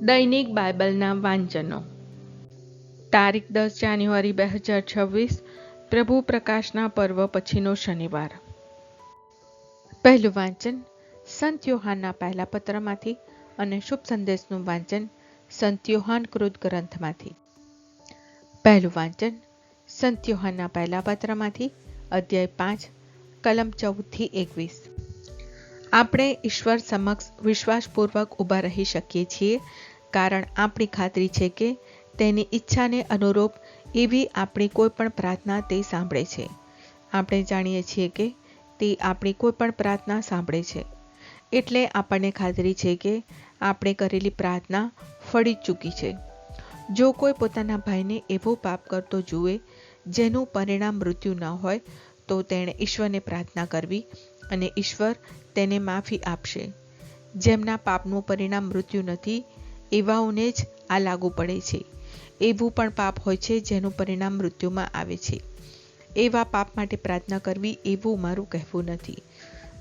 દૈનિક બાઇબલના વાંચનો. તારીખ દસ જાન્યુઆરી બે હજાર છવ્વીસ, પ્રભુ પ્રકાશના પર્વ પછીનો શનિવાર. પહેલું વાંચન, સંત યોહાનના પહેલા પત્રમાંથી અને શુભ સંદેશનું વાંચન, સંત યોહાન કૃત ગ્રંથમાંથી. પહેલું વાંચન, સંત યોહાનના પહેલા પત્રમાંથી, અધ્યાય પાંચ, કલમ ચૌદથી એકવીસ. આપણે ઈશ્વર સમક્ષ વિશ્વાસપૂર્વક ઊભા રહી શકીએ છીએ, કારણ આપણી ખાતરી છે કે તેની ઈચ્છાને અનુરૂપ એવી આપણી કોઈ પણ પ્રાર્થના તે સાંભળે છે. આપણે જાણીએ છીએ કે તે આપણી કોઈ પણ પ્રાર્થના સાંભળે છે. એટલે આપણને ખાતરી છે કે આપણે કરેલી પ્રાર્થના ફળી ચૂકી છે. જો કોઈ પોતાના ભાઈને એવો પાપ કરતો જુએ, જેનું પરિણામ મૃત્યુ ન હોય તો તેણે ઈશ્વરને પ્રાર્થના કરવી અને ઈશ્વર તેને માફી આપશે. જેમના પાપનું પરિણામ મૃત્યુ નથી, એવાઓને જ આ લાગુ પડે છે. એવું પણ પાપ હોય છે જેનું પરિણામ મૃત્યુમાં આવે છે. એવા પાપ માટે પ્રાર્થના કરવી એવું મારું કહેવું નથી.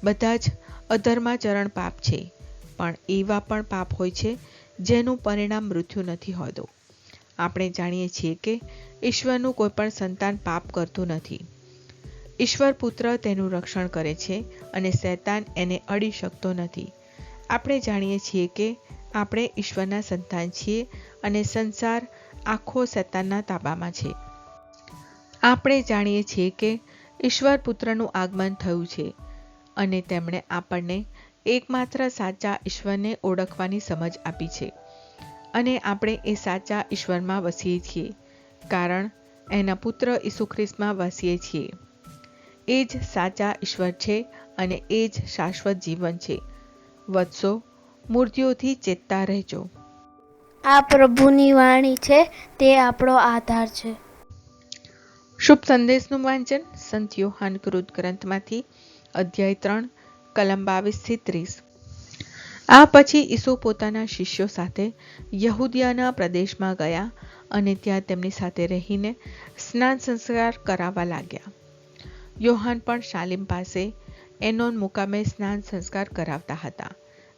બધા જ અધર્માચરણ પાપ છે, પણ એવા પણ પાપ હોય છે જેનું પરિણામ મૃત્યુ નથી હોતું. આપણે જાણીએ છીએ કે ઈશ્વરનું કોઈ પણ સંતાન પાપ કરતું નથી. ઈશ્વર પુત્ર તેનું રક્ષણ કરે છે અને શૈતાન એને અડી શકતો નથી. આપણે જાણીએ છીએ કે આપણે ઈશ્વરના સંતાન છીએ અને સંસાર આખો શૈતાનના તાબામાં છે. આપણે જાણીએ છીએ કે ઈશ્વર પુત્રનું આગમન થયું છે અને તેમણે આપણને એકમાત્ર સાચા ઈશ્વરને ઓળખવાની સમજ આપી છે અને આપણે એ સાચા ઈશ્વરમાં વસીએ છીએ, કારણ એના પુત્ર ઈસુ ખ્રિસ્તમાં વસીએ છીએ. એ જ સાચા ઈશ્વર છે અને એ જ શાશ્વત જીવન છે. વત્સો મૂર્તિઓથી ચેતતા રહેજો. આ પ્રભુની વાણી છે તે આપણો આધાર છે. શુભ સંદેશનું વાંચન સંત યોહાન કૃત ગ્રંથમાંથી અધ્યાય ત્રણ કલમ બાવીસથી ત્રીસ. આ પછી ઈસુ પોતાના શિષ્યો સાથે યહૂદિયાના પ્રદેશમાં ગયા અને ત્યાં તેમની સાથે રહીને સ્નાન સંસ્કાર કરાવવા લાગ્યા. યોહાન પણ શાલીમ પાસે એનોન મુકામે સ્નાન સંસ્કાર કરાવતા હતા,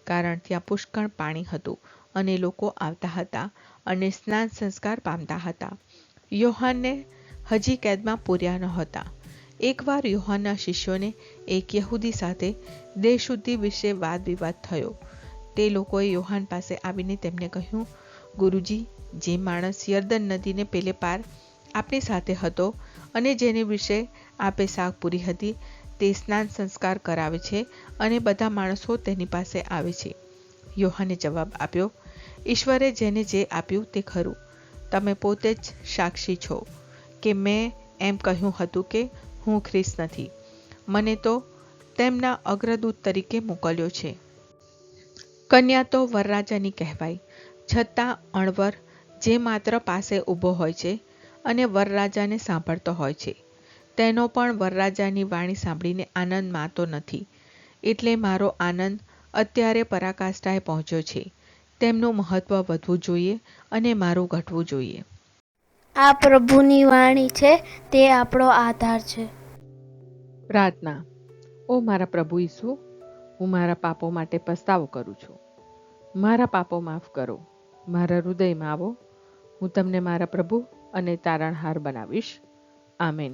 કારણ ત્યાં પુષ્કળ પાણી હતું અને લોકો આવતા હતા અને સ્નાન સંસ્કાર પામતા હતા. યોહાનને હજી કેદમાં પૂર્યા ન હતા એકવાર યોહાનના શિષ્યોને એક યહૂદી સાથે દેશશુદ્ધિ વિશે વાદ વિવાદ થયો. તે લોકોએ યોહાન પાસે આવીને તેમને કહ્યું, ગુરુજી, જે માણસ યર્દન નદીને પેલે પાર આપણી સાથે હતો અને જેને વિશે આપે શાક પૂરી હતી, તે સ્નાન સંસ્કાર કરાવે છે અને બધા માણસો તેની પાસે આવે છે. યોહાને જવાબ આપ્યો, ઈશ્વરે જેને જે આપ્યું તે ખરું. તમે પોતે જ સાક્ષી છો કે મેં એમ કહ્યું હતું કે હું ખ્રિસ્ત નથી. મને તો તેમના અગ્રદૂત તરીકે મોકલ્યો છે. કન્યા તો વરરાજાની કહેવાય, છતાં અણવર જે માત્ર પાસે ઊભો હોય છે અને વરરાજાને સાંભળતો હોય છે. તેનો પણ વરરાજાની વાણી સાંભળીને આનંદ માતો નથી. એટલે મારો આનંદ અત્યારે પરાકાષ્ઠાએ પહોંચ્યો છે. તેમનું મહત્વ વધવું જોઈએ અને મારું ઘટવું જોઈએ. આ પ્રભુની વાણી છે તે આપણો આધાર છે. પ્રાર્થના. ઓ મારા પ્રભુ ઈસુ હું મારા પાપો માટે પસ્તાવો કરું છું. મારા પાપો માફ કરો. મારા હૃદયમાં આવો. હું તમને મારા પ્રભુ અને તારણહાર બનાવીશ. આમેન.